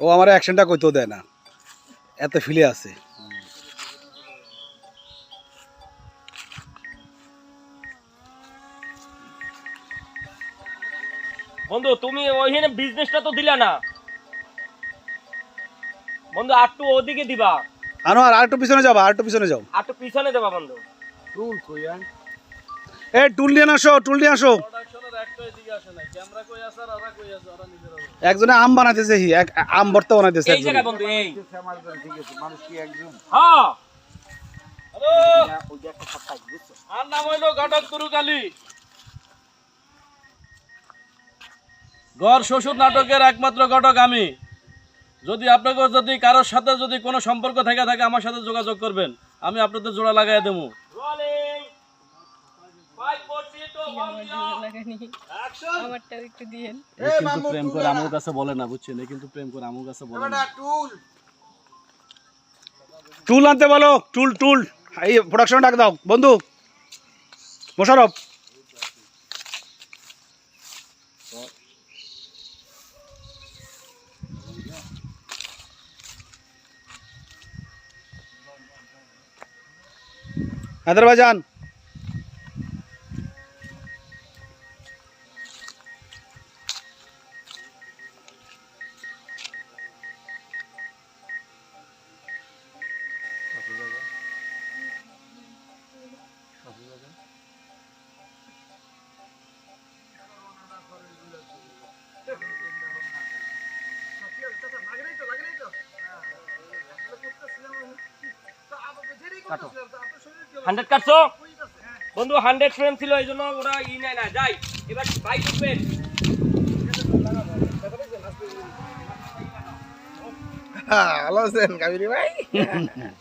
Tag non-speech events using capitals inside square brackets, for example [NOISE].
ও আমার অ্যাকশনটা কইতেও দেয় না। এত ফিলে আছে। বন্ধু তুমি ওইখানে বিজনেসটা তো দিলা না। বন্ধু আটটু ওদিকে দিবা। আনো আর আরেকটু পিছনে যাও আর একটু পিছনে যাও। আটটু পিছনে দেবা বন্ধু। টুল কই আন এ টুল নিয়ে আসো টুল নিয়ে আসো। একজনে আম বানাইতেছে হি আম ভর্তা বানাইতেছে এই। জায়গায় বন্ধু, এই। হ্যাঁ। গড় শ্বশুর নাটকের একমাত্র ঘটক আমি। যদি আপনাকে যদি কারোর সাথে যদি কোনো সম্পর্ক থেকে থাকে, আমার সাথে যোগাযোগ করবেন। আমি আপনাদের জোড়া লাগাই দেবো। আমারটাও একটু দিয়েন। কিন্তু প্রেম করে আমার কাছে বলে না বুঝছেন? কিন্তু প্রেম করে আমার কাছে বলে না। টুল আনতে বলো টুল টুল এই প্রোডাকশন ডাক দাও বন্ধু। মোশারফ। আজারবাইজান হান্ড্রেড কাটছো? বন্ধু হান্ড্রেড ফ্রেম ছিল এই জন্য ওরা ই নেয় না। যাই এবার ভাই ঢুকবেন ভালো আছেন কাবিরি ভাই। [LAUGHS]